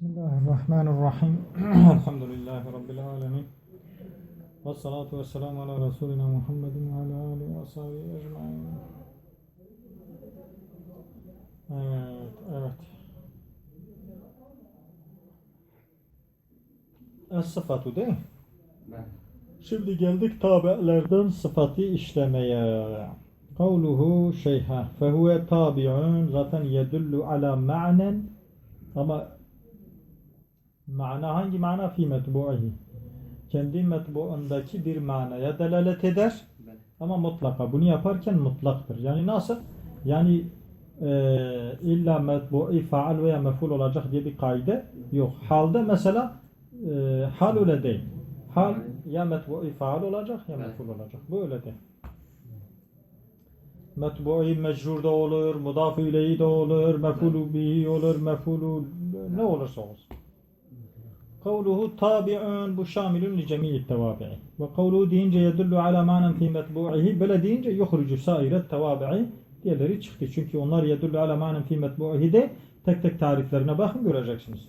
Bismillahirrahmanirrahim. Elhamdülillahi Rabbil alemin. Ve salatu ve selamu ala Resulina Muhammedin ve ala alihi ve sahibi ecmain. Evet, evet. Es-sıfatu değil mi? Şimdi geldik tabi'lerden sıfatı işlemeye. Kavluhu şeyha fehuve tabi'un zaten yedullu ala ma'nen ama mana hangi mana fi metbu'ihi kendi metbuundaki bir manaya delalet eder ama mutlaka bunu yaparken mutlaktır. Yani nasıl? Yani e, illa metbu'i faal veya meful olacak diye bir kaide yok. Halde mesela e, hal öyle değil. Hal ya metbu'i faal olacak ya meful olacak. Bu öyle değil. Metbu'i mecrur da olur, mudaf ileyhi de olur, mefulu bihi olur, mefulu ne olursa olsun. Kavluhu tabi'un bu şamilun li cemi'i tevabi'i. Ve kavluhu deyince yedullu ala manen fi metbu'ihi. Böyle deyince yuhrucu sairet tevabi'i diğerleri çıktı. Çünkü onlar yedullu ala manen fi metbu'ihi de tek tek tariflerine bakın göreceksiniz.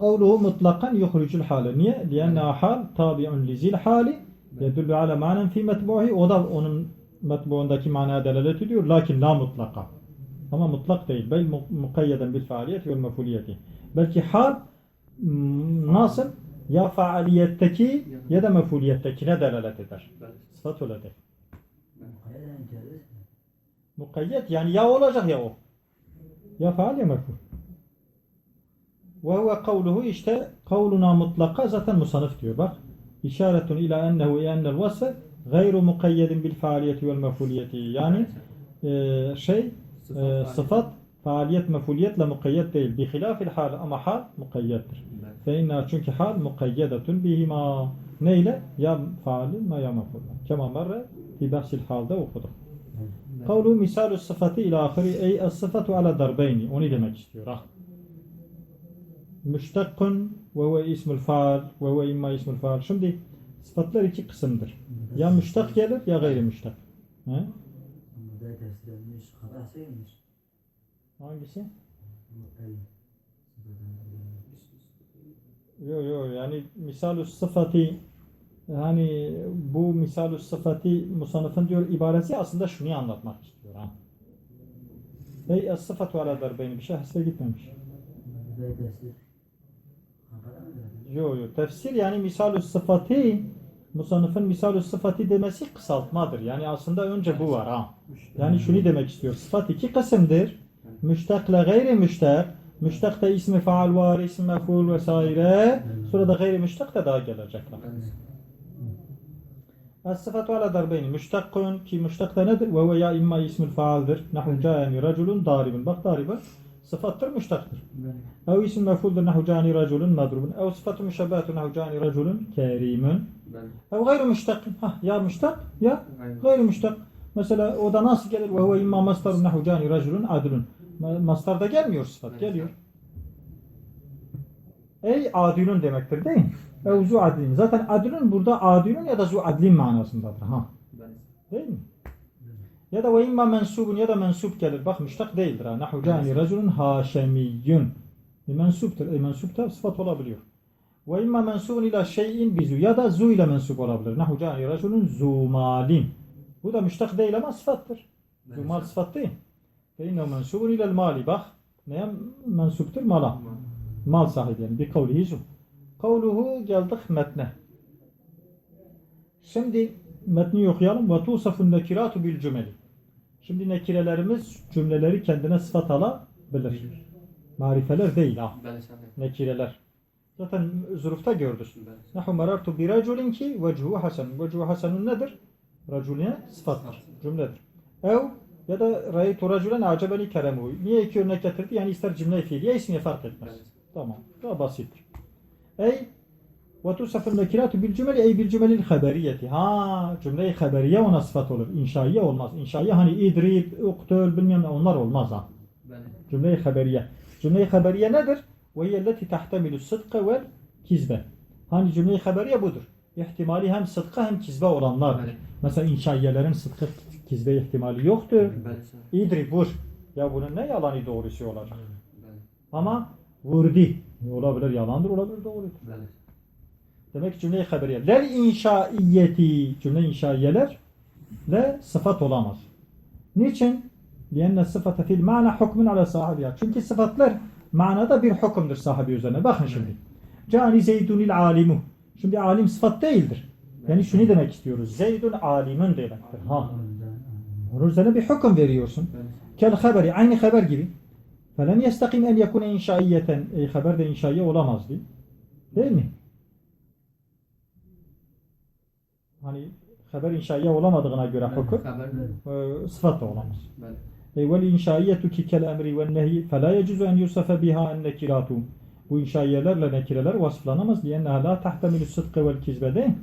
Kavluhu mutlakan yuhrucul hale. Niye? Liyenna hal tabi'un li zil hali yedullu ala manen fi metbu'ihi. O da onun metbuundaki manaya delalet ediyor. Lakin la mutlaka. Ama mutlak değil. Bel mu- mukayyeden bil faaliyeti ve mefuliyeti. Belki hal nasıl? Ya faaliyetteki ya da mefuliyettekine delalet eder. Sıfat öyle değil. Nereden gelir? Mukayyet yani ya olacak ya o. Ya faal ya meful. Ve huve kavluhu işte kavluna mutlaka zaten musanıf diyor bak. İşaretun ila ennehu ennel vasfe gayru mukayyedin bil faaliyeti vel mefuliyeti. Yani e, şey e, sıfat faaliyet mefuliyetle mukayyet değil. Bi hilafil hal ama hal mukayyettir. Ben. Fe inna çünkü hal mukayyedetun bihima. Neyle? Ya faalin ve ya mefulun. Kema merre fi bahsil halde okuduk. Kavlu misalü sıfatı ila ahiri ey es-sıfatu ala darbeyni. Onu demek istiyor. Ha. Müştakkun ve huve ismul faal ve huve imma ismul faal. Şimdi sıfatlar iki kısımdır. Ya müştak gelir ya gayri müştak. He? Burada tefsir edilmiş, hatasıymış. Hangisi? Bu el sıfadan Yo yo yani misalü sıfatı hani bu misalü sıfatı musanıfın diyor ibaresi aslında şunu anlatmak istiyor ha. Ey es-sıfatu ala darbeyni bir şey hasre gitmemiş. Burada tefsir. Hakada mı dedi? Yo yo tefsir yani misalü sıfatı musanıfın misalü sıfatı demesi kısaltmadır. Yani aslında önce bu var ha. Yani şunu demek istiyor. Sıfat iki kısımdır müştak ile gayri müştak. Müştak da ismi faal var, ismi meful vesaire. Sonra da gayri müştak da daha gelecekler. Es-sıfat ala darbeyni müştakkun ki müştak da nedir? Ve ve ya imma ismil faaldir. Nahul cayani raculun daribun. Bak daribun sıfattır müştaktır. Ev isim mefuldur nahu cani raculun madrubun. Ev sıfatı müşebbetu nahu cani raculun kerimun. Ev gayru müştak. Hah, ya müştak ya gayru müştak. Mesela o da nasıl gelir? Ve huve imma mastarun nahu cani raculun adlun mastarda gelmiyor sıfat Evet. geliyor ey adilun demektir değil mi? Ev zu adlin zaten adilun burada adilun ya da zu adlin manasındadır ha değil mi? Ya da ve imma mensubun ya da mensup gelir. Bak müştak değildir ha. Nahu cani raculun haşemiyyun. E, mensuptur. E, mensup da sıfat olabiliyor. Ve imma mensubun ila şeyin bizu ya da zu ile mensup olabilir. Nahu cani raculun zumalin. Bu da müştak değil ama sıfattır. Zumal sıfat değil. Ve innehu mensubun ilel mali. Bak neye mensuptur? Mala. Mal sahibi yani. Bir kavlihi zu. Kavluhu geldik metne. Şimdi metni okuyalım. Ve tusafun nekiratu bil cümeli. Şimdi nekirelerimiz cümleleri kendine sıfat alabilir. Marifeler değil ha. Nekireler. Zaten zurufta gördük. Nahu merartu bi raculin ki vechuhu hasen. Vechuhu hasenun nedir? Raculine sıfattır. Cümledir. Ev ya da raytu raculen acabeni keremuhu. Niye iki örnek getirdi? Yani ister cümle fiiliye ismiye fark etmez. Ben. Tamam. Daha basittir. Ey ve tusafın nekiratu bil cümeli ey bil cümelil haberiyeti. Ha cümle-i haberiye ona sıfat olur. İnşaiye olmaz. İnşaiye hani idrib, uktul bilmem ne onlar olmaz ha. Cümle-i haberiye. Cümle-i haberiye nedir? Ve hiyelleti tahtemilu sıdkı vel kizbe. Hani cümle-i haberiye budur. İhtimali hem sıdkı hem kizbe olanlardır. Evet. Mesela inşaiyelerin sıdkı gizli ihtimali yoktur. İdri vur. Ya bunun ne yalanı doğrusu olacak? Ama vurdu. Olabilir yalandır, olabilir doğrudur. Evet. Demek ki cümle-i haberiye. Lel inşaiyeti cümle inşaiyeler de sıfat olamaz. Niçin? Liyenne sıfata fil mana hukmun ala sahabiya. Çünkü sıfatlar manada bir hukumdur sahabi üzerine. Bakın şimdi. Cani zeydunil alimu. Şimdi alim sıfat değildir. Yani şunu demek istiyoruz. Zeydun alimin demektir. Ha. Rucdana bir hüküm veriyorsun. Evet. Kel haberi, aynı haber gibi. Felen yestakim en yakune inşaiyeten. E, haber de inşaiye olamaz değil. Değil mi? Hani haber inşaiye olamadığına göre hüküm e, sıfat da olamaz. Evet. Vel inşaiyetu ki kel emri ve nehi fe la yecuzu en yusafe biha en nekiratu. Bu inşaiyelerle nekireler vasıflanamaz. Liyenneha la tahtemilü sıdkı vel kizbe değil mi?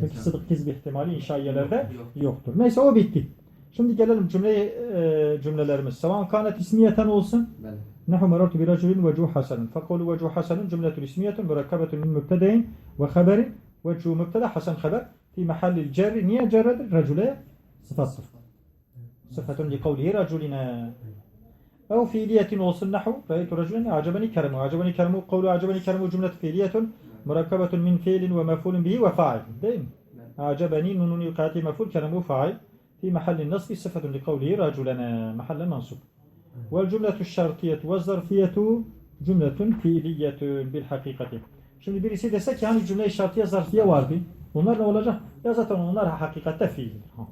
Çünkü sıdk kizbe ihtimali inşaiyelerde yoktur. Neyse o bitti. Şimdi gelelim cümleye, e, cümlelerimiz. Savan kanet ismiyeten olsun. Evet. Nehu merartu bir raculin vecuh hasanın. Fekulu vecuh hasanın cümletü ismiyetun mürekkabetun min mübtedeyin ve haberin vecuh mübteda hasan haber. Fi mahallil cerri. Niye cerredir? Racule sıfattır. Sıfatun li kavlihi raculine. Ev fiiliyetin olsun nahu. Reytu raculen acabeni keremu. Acabeni keremu kavlu acabeni keremu cümletü fiiliyetun. Mürekkabetun min fiilin ve mefulun bihi ve fail. Değil mi? Acabeni nunun yukati meful keremu fail. في محل النصب صفة لقوله رجلنا محل منصوب والجملة الشرطية والظرفية جملة fiiliyet بالحقيقة. Şimdi birisi dese ki hani cümle şartiye zarfiye vardı. Bunlar ne olacak? Ya zaten onlar hakikatte fiildir. Ha.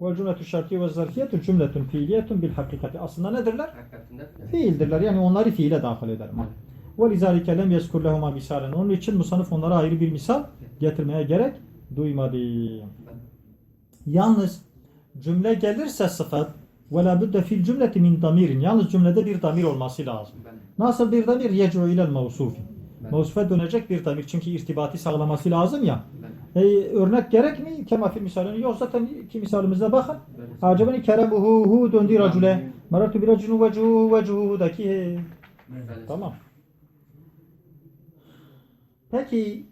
Vel cümletü şartiye ve zarfiyetu cümletun fiiliyetun bil hakikati. Aslında nedirler? hakikatinde Fiildirler. Yani onları fiile dahil ederim. Ha. Ve lizalike lem yeskur lehuma misalen. Onun için musanıf onlara ayrı bir misal getirmeye gerek duymadı. Yalnız cümle gelirse sıfat ve la budde fil cümleti min damirin. Yalnız cümlede bir damir olması lazım. Nasıl bir damir? Yecu ilel mevsufi. Mevsufe dönecek bir damir. Çünkü irtibati sağlaması lazım ya. E, örnek gerek mi? Kema fil misalini. Yok zaten iki misalimize bakın. Acaba kerebuhu hu döndü racule. Maratu bir racunu vecuhu vecuhu'daki. Tamam. Peki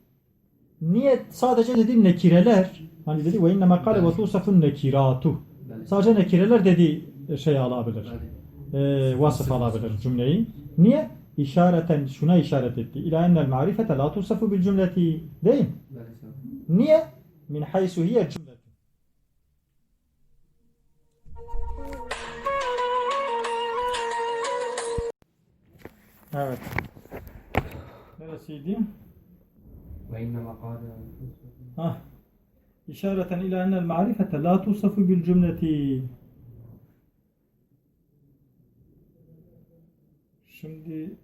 Niyet sadece dedi nekireler. Hani dedi ve innema kale ve tusafun nekiratu. Sadece nekireler dedi şey alabilir. E, vasıf alabilir cümleyi. Niye? İşareten şuna işaret etti. İlâ ennel marifete la tusafu bil cümleti. Değil mi? Niye? Min haysu hiye cümleti. Evet. Neresiydi? وإنما قال Hah. İşareten ila enel marifete la tusafu bil cümleti. Şimdi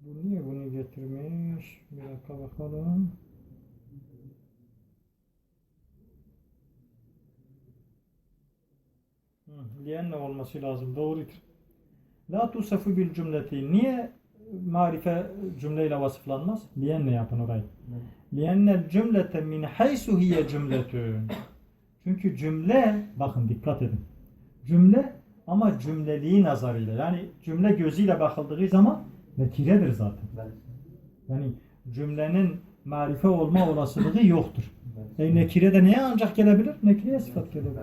bu niye bunu getirmiş? Bir dakika bakalım. Hı, Lienne olması lazım. Doğrudur. La tusafu bil cümleti. Niye marife cümleyle vasıflanmaz. Lienne yapın orayı. Lienne cümlete min haysu hiye cümletün. Çünkü cümle, bakın dikkat edin. Cümle ama cümleliği nazarıyla yani cümle gözüyle bakıldığı zaman netiredir zaten. Yani cümlenin marife olma olasılığı yoktur. E nekire de neye ancak gelebilir? Nekireye sıfat gelebilir.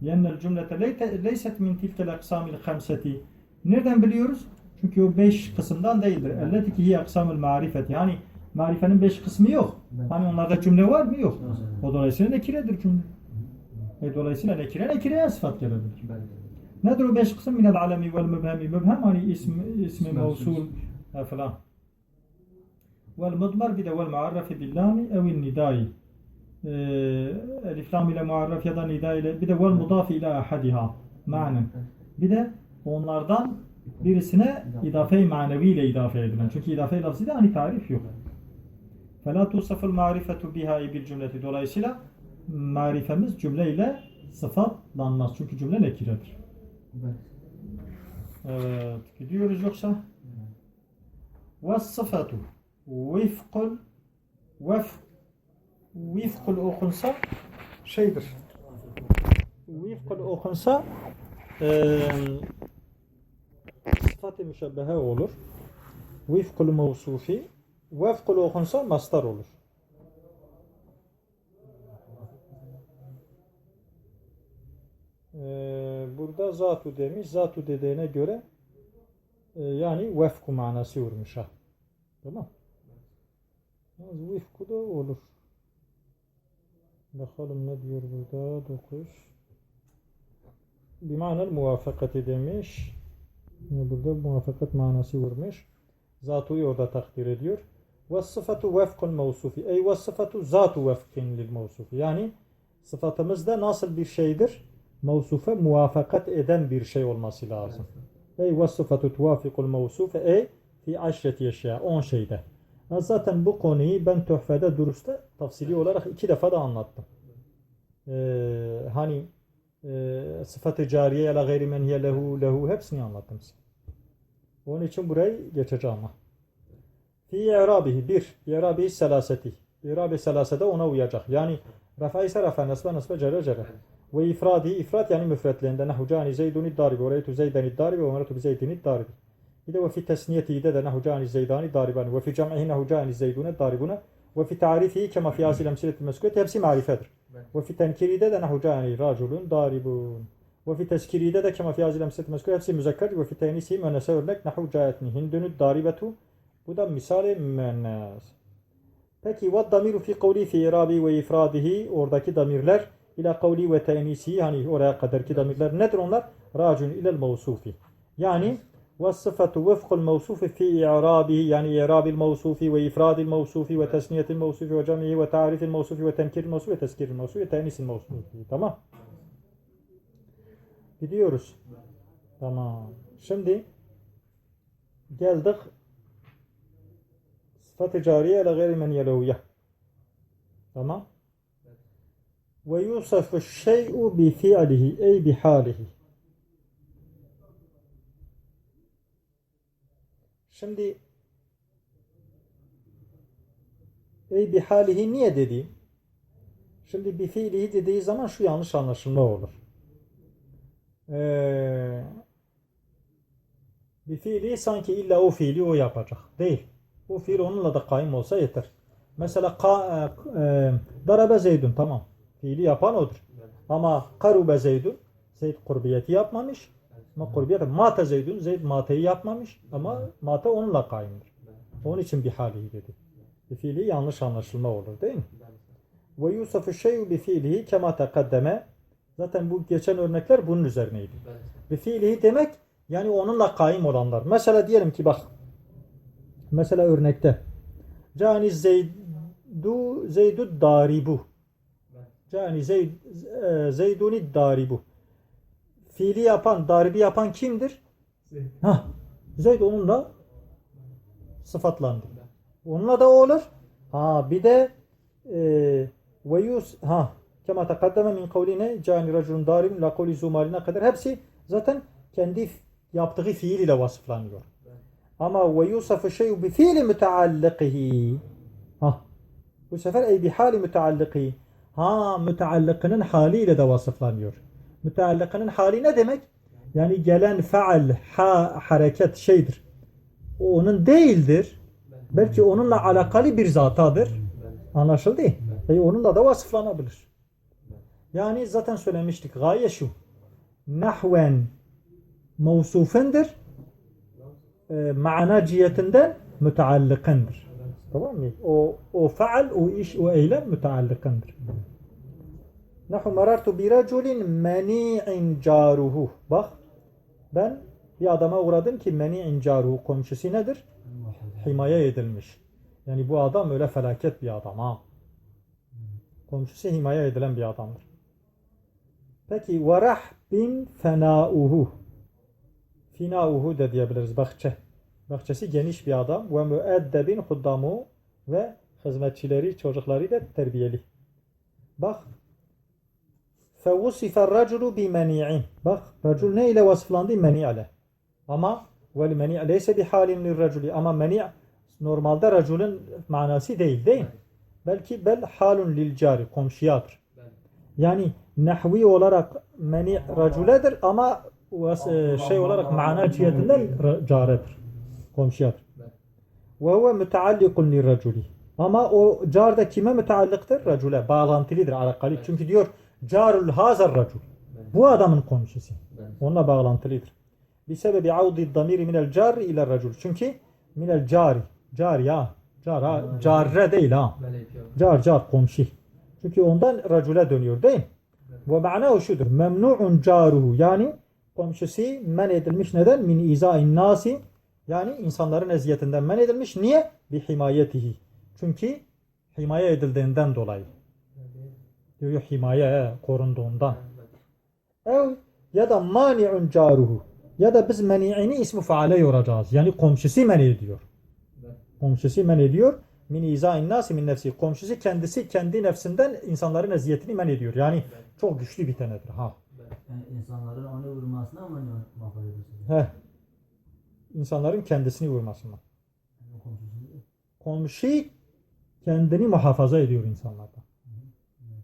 Yennel cümlete leyset min tilkel aksamil hamseti. Nereden biliyoruz? Çünkü o beş kısımdan değildir. Elleti ki hiye aksamül marifet. Yani marifenin beş kısmı yok. Hani onlarda cümle var mı? Yok. O dolayısıyla nekiredir cümle. Evet. Ve dolayısıyla nekire nekireye sıfat gelir. Nedir o beş kısım? Minel alemi vel mübhemi. Mübhem hani ismi, ismi mevsul e, falan. Vel mudmar bir de vel muarrafi billami evin nidai. E, elif lam ile muarraf ya da nida ile bir de vel mudafi ila ahadiha. Manen. Bir de onlardan birisine idafe-i manevi ile idafe edilen. Çünkü idafe-i lafzide hani tarif yok. فَلَا تُوصَفُ الْمَعْرِفَةُ بِهَا bil cümleti. Dolayısıyla marifemiz cümleyle sıfatlanmaz. Çünkü cümle nekiredir. بله Evet, gidiyoruz yoksa? وَالصِّفَةُ وِفْقُ وَفْ وِفْقُ okunsa şeydir. وِفْقُ okunsa eee sıfat-ı müşebbehe olur. Vifkul mevsufi vefkul okunsa mastar olur. Ee, burada zatu demiş. Zatu dediğine göre e, yani vefku manası vurmuş ha. Tamam. Yalnız vifku da olur. Bakalım ne diyor burada? 9. Bimanel muvafakati demiş. Burada muvaffakat manası vurmuş. Zatu'yu orada takdir ediyor. Ve sıfatu vefkun mevsufi. Ey ve sıfatu zatu vefkin lil mevsufi. Yani sıfatımızda nasıl bir şeydir? Mevsufe muvafakat eden bir şey olması lazım. Ey ve sıfatu tuvafikul mevsufe. Ey fi aşreti eşya. 10 şeyde. Zaten bu konuyu ben Tuhfe'de Durus'ta tafsili olarak iki defa da anlattım. Ee, hani e, sıfatı cariye ya la gayri men hiye lehu lehu hepsini anlattım size. Onun için burayı geçeceğim ama. Fi i'rabihi bir, i'rabihi selaseti. İ'rabi selasede ona uyacak. Yani rafa ise rafa, nasba nasba, cere cere. Ve ifradi, ifrat yani müfretlerinde nehu cani zeyduni daribi, ve reytu zeydani daribi, ve meratu bi zeydini daribi. Bir de ve fi tesniyeti de de nehu cani zeydani daribani, ve fi cam'ihi nehu cani zeydune daribune, ve fi tarifihi kema fi asil emsiletil meskûti hepsi marifedir. Ve fi tenkiride de nehu cani raculun daribun. Ve fi tezkiride de kema fi asil emsiletil meskûti hepsi müzekker ve fi tenisi müennese örnek nehu caetni hindünü daribetu. Bu da misali müennes. Peki ve damiru fi kavli fi irabi ve ifradihi oradaki damirler ila kavli ve tenisi hani oraya kadarki damirler nedir onlar? Racun ilel mevsufi. Yani ve sıfatu vefkul mevsufi fi i'rabihi yani i'rabil mevsufi ve ifradil mevsufi ve tesniyetil mevsufi ve camihi ve tarifil mevsufi ve tenkiril mevsufi ve teskiril mevsufi ve tenisil mevsufi. Tamam. Gidiyoruz. Tamam. Şimdi geldik sıfat-ı cariye ile gayri men yelevye. Tamam. Ve yusafu şey'u bi fi'lihi ey bi halihi. Şimdi ey bi halihi niye dediğim? Şimdi bi fiilihi dediği zaman şu yanlış anlaşılma olur. Ee, bir fiili sanki illa o fiili o yapacak. Değil. Bu fiil onunla da kaim olsa yeter. Mesela ka, e, e, darabe zeydun tamam. Fiili yapan odur. Ama karube zeydun Zeyd kurbiyeti yapmamış. Ama kurbiyet mate zeydun Zeyd mateyi yapmamış. Ama mate onunla kaimdir. Onun için bir hali dedi. Bir fiili yanlış anlaşılma olur değil mi? Ve yusafu şeyu bi fiilihi kema tekaddeme. Zaten bu geçen örnekler bunun üzerineydi. Bi fiilihi demek yani onunla kaim olanlar. Mesela diyelim ki bak Mesela örnekte Cani Zeydu Zeydu daribu Cani Zeyd, e, Zeyduni daribu Fiili yapan, daribi yapan kimdir? Ha, Zeyd onunla sıfatlandı. Onunla da olur. Ha bir de e, ve yus ha kema takaddeme min kavline cani raculun daribun la kavli zumaline kadar hepsi zaten kendi yaptığı fiil ile vasıflanıyor. Ama ve yusafu şeyu bi fiili müteallikihi. Ha. Bu sefer ey bi hali müteallikihi. Ha müteallikinin haliyle de vasıflanıyor. Müteallikinin hali ne demek? Yani gelen faal, ha, hareket şeydir. O onun değildir. Belki onunla alakalı bir zatadır. Anlaşıldı? E onunla da vasıflanabilir. Yani zaten söylemiştik. Gaye şu. Nahven mevsufendir e, mana cihetinden müteallikindir. Tamam mı? O, o faal, o iş, o eylem müteallikindir. Nahu marartu bi raculin mani'in caruhu. Bak ben bir adama uğradım ki mani'in caruhu komşusu nedir? Himaye edilmiş. Yani bu adam öyle felaket bir adam ha. Komşusu himaye edilen bir adamdır. Peki varah bin fenauhu. Finauhu da diyebiliriz bahçe. Bahçesi geniş bir adam ve müeddebin huddamu ve hizmetçileri, çocukları da terbiyeli. Bak فَوُصِفَ الرَّجُلُ بِمَنِيعٍ Bak, racul ne ile vasıflandı? Meni'ale. Ama وَالْمَنِيعَ لَيْسَ بِحَالٍ لِلرَّجُلِ Ama meni' normalde raculun manası değil, değil mi? Belki bel halun lil cari, komşuyadır. Yani nahvi olarak meni' raculedir ama vas- e, şey olarak mana cihetinden ra- caredir. Komşuyadır. Ve huve müteallikun lirraculi. Ama o car da kime müteallıktır? Racule. Bağlantılıdır, alakalı. Çünkü diyor carul hazar racul. Bu adamın komşusu. Onunla bağlantılıdır. Bir sebebi avdi damiri minel cari ile racul. Çünkü minel cari. Cari ya. Car ha. Carre değil ha. Car car komşu. Çünkü ondan racule dönüyor değil mi? Ve ma'na şudur. Memnu'un caruhu. Yani komşusu men edilmiş neden? Min izâin nasi. Yani insanların eziyetinden men edilmiş. Niye? Bi himayetihi. Çünkü himaye edildiğinden dolayı. Diyor himaye korunduğundan. Ev ya da mani'un caruhu. Ya da biz meni'ini ismi faale yoracağız. Yani komşusu men ediyor. Komşusu men ediyor. Min izâin nasi min nefsi. Komşusu kendisi kendi nefsinden insanların eziyetini men ediyor. Yani çok güçlü bir tanedir. Ha. Yani insanların onu vurmasına mı muhafaza ediyorsun? Heh. İnsanların kendisini vurmasına. Komşu kendini muhafaza ediyor insanlardan.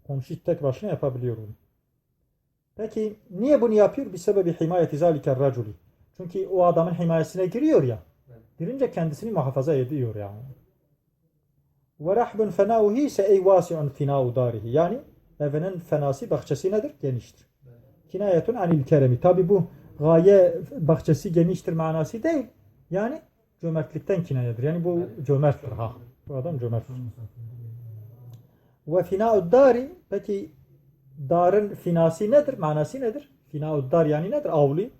Komşu tek başına yapabiliyor bunu. Peki niye bunu yapıyor? Bir sebebi himayeti zaliker raculi. Çünkü o adamın himayesine giriyor ya. Girince kendisini muhafaza ediyor yani. Ve rahbun fenauhi ise ey vasi'un finau darihi. Yani evinin fenası bahçesi nedir? Geniştir. Kinayetun anil keremi. Tabi bu gaye bahçesi geniştir manası değil. Yani cömertlikten kinayedir. Yani bu cömerttir. Ha. Bu adam cömerttir. Ve fina'ud dari peki darın finası nedir? Manası nedir? Fina'ud dar yani nedir? Avli.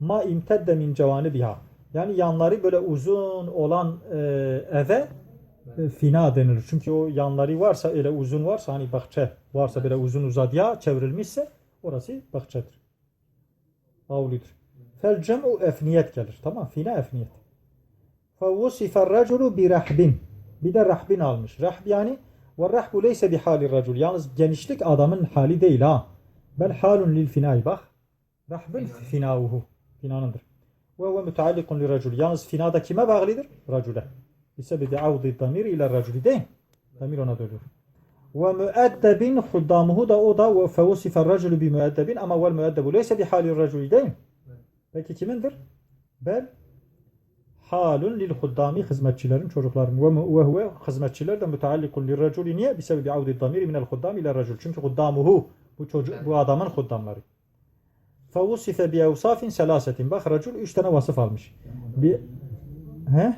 Ma imtedde min cevani biha. Yani yanları böyle uzun olan e, eve e, fina denir. Çünkü o yanları varsa öyle uzun varsa hani bahçe varsa böyle uzun uzadıya çevrilmişse orası bahçedir. Avlidir. Fel cem'u efniyet gelir. Tamam fina efniyet. Fe vusifer raculu bi rahbin. Bir de rahbin almış. Rahb yani ve rahbu leyse bi halir racul. Yalnız genişlik adamın hali değil ha. Bel halun lil finai bak. Rahbun finavuhu. Finanındır. Ve huve müteallikun li racul. Yalnız fina da kime bağlıdır? Racule. Bisebebi avdi damir ile raculi değil. Damir ona dönüyor. Ve müeddebin huddamuhu da o da ve fevusifer raculu bi müeddebin ama vel müeddebu leyse bi halir racul değil. Peki kimindir? Bel halun lil huddami hizmetçilerin çocukların ve huve hizmetçiler de müteallikun li raculi niye? Bir sebebi avdi damiri minel huddami ile racul. Çünkü huddamuhu bu çocuk bu adamın huddamları. Fevusife bi evsafin selasetin. Bak racul üç tane vasıf almış. Bir he?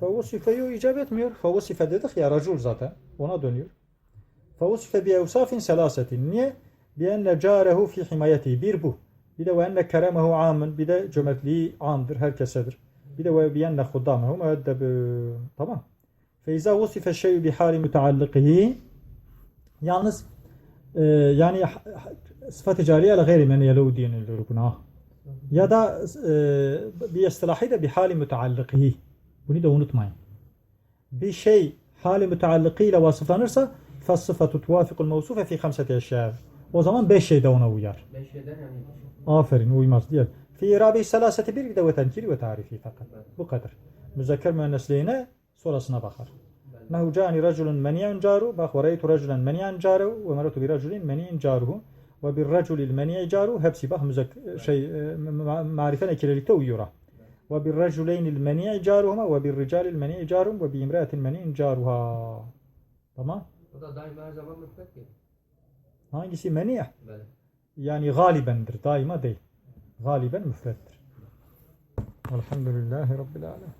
Fevusife yok icap etmiyor. Fevusife dedik ya racul zaten. Ona dönüyor. Fevusife bi evsafin selasetin. Niye? Bi enne carehu fi himayeti. Bir bu. Bir de ve enne keremehu amın. Bir de cömertliği amdır. Herkesedir. Bir de ve bi enne huddamehu müeddebün. Tamam. Feiza vusife şeyü bi hali müteallikihi. Yalnız e, yani sıfat-ı cariye ile gayri men yelu dinilir buna. Ya da e, bir istilahi de bir hali müteallikihi. Bunu da unutmayın. Bir şey hali müteallikiyle vasıflanırsa فَالصِّفَةُ تُوَافِقُ الْمَوْسُفَ فِي خَمْسَةِ eşya. O zaman beş şey de ona uyar. Beş şeyden yani. Aferin uymaz diğer. Fi irabi selaseti bir de ve tenkiri ve tarifi fakat. Bu kadar. Müzekker müennesliğine sonrasına bakar. Nehu cani raculun meniyen caru. Ve reytu raculen meniyen caru. Ve meretu bir raculin meniyen caruhu. Ve bir raculil meniyen caru. Hepsi bak müzek şey e, ma- marife nekirelilikte uyuyor. Ve bir raculeynil meniyen caruhuma. Ve bir ricalil meniyen carum. Ve bir imraetin meniyen caruha. Tamam. O da daima her zaman ki. Hangisi meniyeh? Yani galibendir. Daima değil. Galiben müfrettir. Elhamdülillahi Rabbil Alemin.